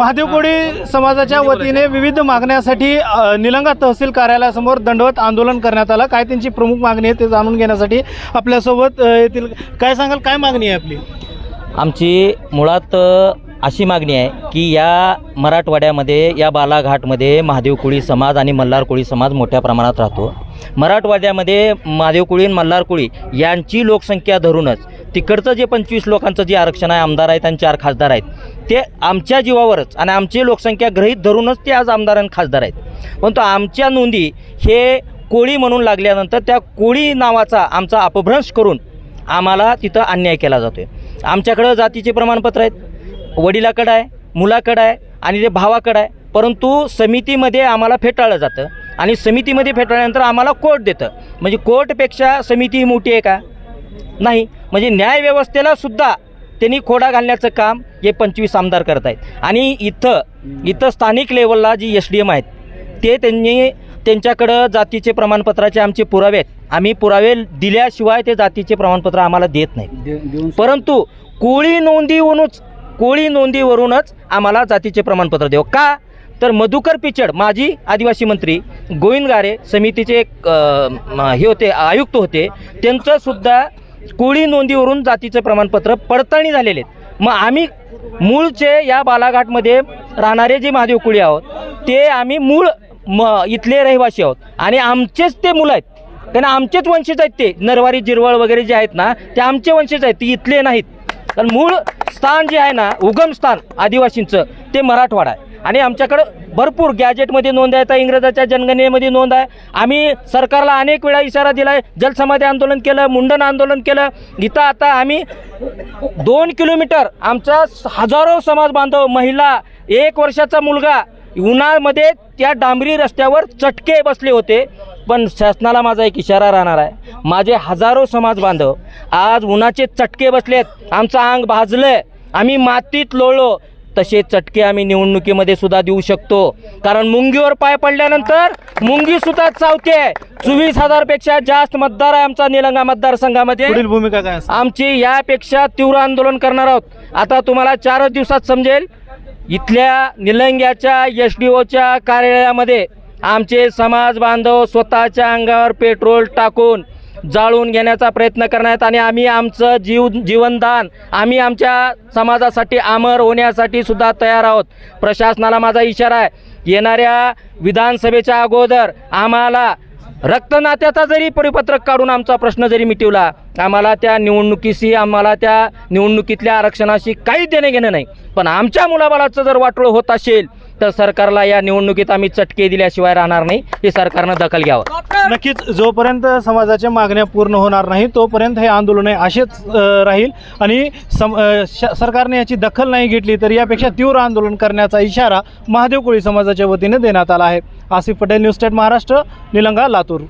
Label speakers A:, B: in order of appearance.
A: महादेव कोळी समाजाच्या वतीने विविध मागण्यासाठी निलंगा तहसील कार्यालयासमोर दंडवत आंदोलन करण्यात आलं. काय त्यांची प्रमुख मागणी आहे ते जाणून घेण्यासाठी आपल्यासोबत येथील काय सांगाल? काय मागणी आहे आपली?
B: आमची मुळात अशी मागणी आहे की या मराठवाड्यामध्ये या बालाघाटमध्ये महादेव कोळी समाज आणि मल्हार कोळी समाज मोठ्या प्रमाणात राहतो. मराठवाड्यामध्ये महादेव कोळी आणि मल्हार कोळी यांची लोकसंख्या धरूनच तिकडचं जे पंचवीस लोकांचं जे आरक्षण आहे आमदार आहेत आणि चार खासदार आहेत ते आमच्या जीवावरच आणि आमची लोकसंख्या गृहीत धरूनच ते आज आमदार आणि खासदार आहेत. परंतु आमच्या नोंदी हे कोळी म्हणून लागल्यानंतर त्या कोळी नावाचा आमचा अपभ्रंश करून आम्हाला तिथं अन्याय केला जातो आहे आमच्याकडं जातीचे प्रमाणपत्र आहेत वडिलाकडं आहे मुलाकडं आहे आणि ते भावाकडं आहे. परंतु समितीमध्ये आम्हाला फेटाळलं जातं आणि समितीमध्ये फेटाळल्यानंतर आम्हाला कोर्ट देतं. म्हणजे कोर्टपेक्षा समिती ही मोठी आहे का? नाही म्हणजे न्यायव्यवस्थेला सुद्धा त्यांनी खोडा घालण्याचं काम हे पंचवीस आमदार करत आहेत. आणि इथं इथं स्थानिक लेवलला जी एस डी एम आहेत ते त्यांनी त्यांच्याकडं जातीचे प्रमाणपत्राचे आमचे पुरावे आहेत. आम्ही पुरावे दिल्याशिवाय ते जातीचे प्रमाणपत्र आम्हाला देत नाहीत. परंतु कोळी नोंदीवरूनच कोळी नोंदीवरूनच आम्हाला जातीचे प्रमाणपत्र देऊ. का? तर मधुकर पिचड माजी आदिवासी मंत्री गोविंद गारे समितीचे एक हे होते आयुक्त होते त्यांचंसुद्धा कुळी नोंदीवरून जातीचं प्रमाणपत्र पडताळणी झालेले आहेत. मग आम्ही मूळचे या बालाघाटमध्ये राहणारे जे महादेव कुळी आहोत ते आम्ही मूळ म इथले रहिवासी आहोत. आणि आमचेच ते मुलं आहेत. कारण आमचेच वंशज आहेत ते. नरवारी जिरवळ वगैरे जे आहेत ना ते आमचे वंशज आहेत. ते इथले नाहीत. कारण मूळ स्थान जे आहे ना उगम स्थान आदिवासींचं ते मराठवाडा आहे. आणि आमच्याकडं भरपूर गॅजेटमध्ये नोंद आहे तर इंग्रजाच्या जनगणनेमध्ये नोंद आहे. आम्ही सरकारला अनेक वेळा इशारा दिला आहे जलसमाधी आंदोलन केलं मुंडन आंदोलन केलं. इथं आता आम्ही दोन किलोमीटर आमचा हजारो समाज बांधव महिला एक वर्षाचा मुलगा उन्हामध्ये त्या डांबरी रस्त्यावर चटके बसले होते. पण शासनाला माझा एक इशारा राहणार आहे. माझे हजारो समाज बांधव आज उन्हाचे चटके बसलेत. आमचं अंग भाजलं आम्ही मातीत लोळलो. तसे चटके आम्ही निवडणुकीमध्ये सुद्धा देऊ शकतो. कारण मुंगीवर पाय पडल्यानंतर मुंगी सुद्धा चावते. चोवीस हजारपेक्षा जास्त मतदार आहे आमचा निलंगा मतदारसंघामध्ये.
A: पुढील भूमिका काय असेल
B: आमची यापेक्षा तीव्र आंदोलन करणार आहोत. आता तुम्हाला चारच दिवसात समजेल इथल्या निलंग्याच्या एस डी ओच्या कार्यालयामध्ये आमचे समाज बांधव स्वतःच्या अंगावर पेट्रोल टाकून जाळून घेण्याचा प्रयत्न करण्यात आणि आम्ही आमचं जीव जीवनदान आम्ही आमच्या समाजासाठी अमर होण्यासाठी सुद्धा तयार आहोत. प्रशासनाला माझा इशारा आहे येणाऱ्या विधानसभेच्या अगोदर आम्हाला रक्तनात्याचा जरी परिपत्रक काढून आमचा प्रश्न जरी मिटवला आम्हाला त्या निवडणुकीशी आम्हाला त्या निवडणुकीतल्या आरक्षणाशी काही देणे घेणं नाही. पण आमच्या मुलाबाळाचं जर वाटोळं होत असेल तर सरकारला या निवडणुकीत आम्ही चटके दिल्याशिवाय राहणार नाही. हे सरकारनं दखल घ्यावं.
A: नक्कीच जोपर्यंत समाजाच्या मागण्या पूर्ण होणार नाही तोपर्यंत हे आंदोलन आहे असेच राहील. आणि सम श- सरकारने याची दखल नाही घेतली तर यापेक्षा तीव्र आंदोलन करण्याचा इशारा महादेव कोळी समाजाच्या वतीने देण्यात आला आहे. Asif Patel news state Maharashtra Nilanga Latur.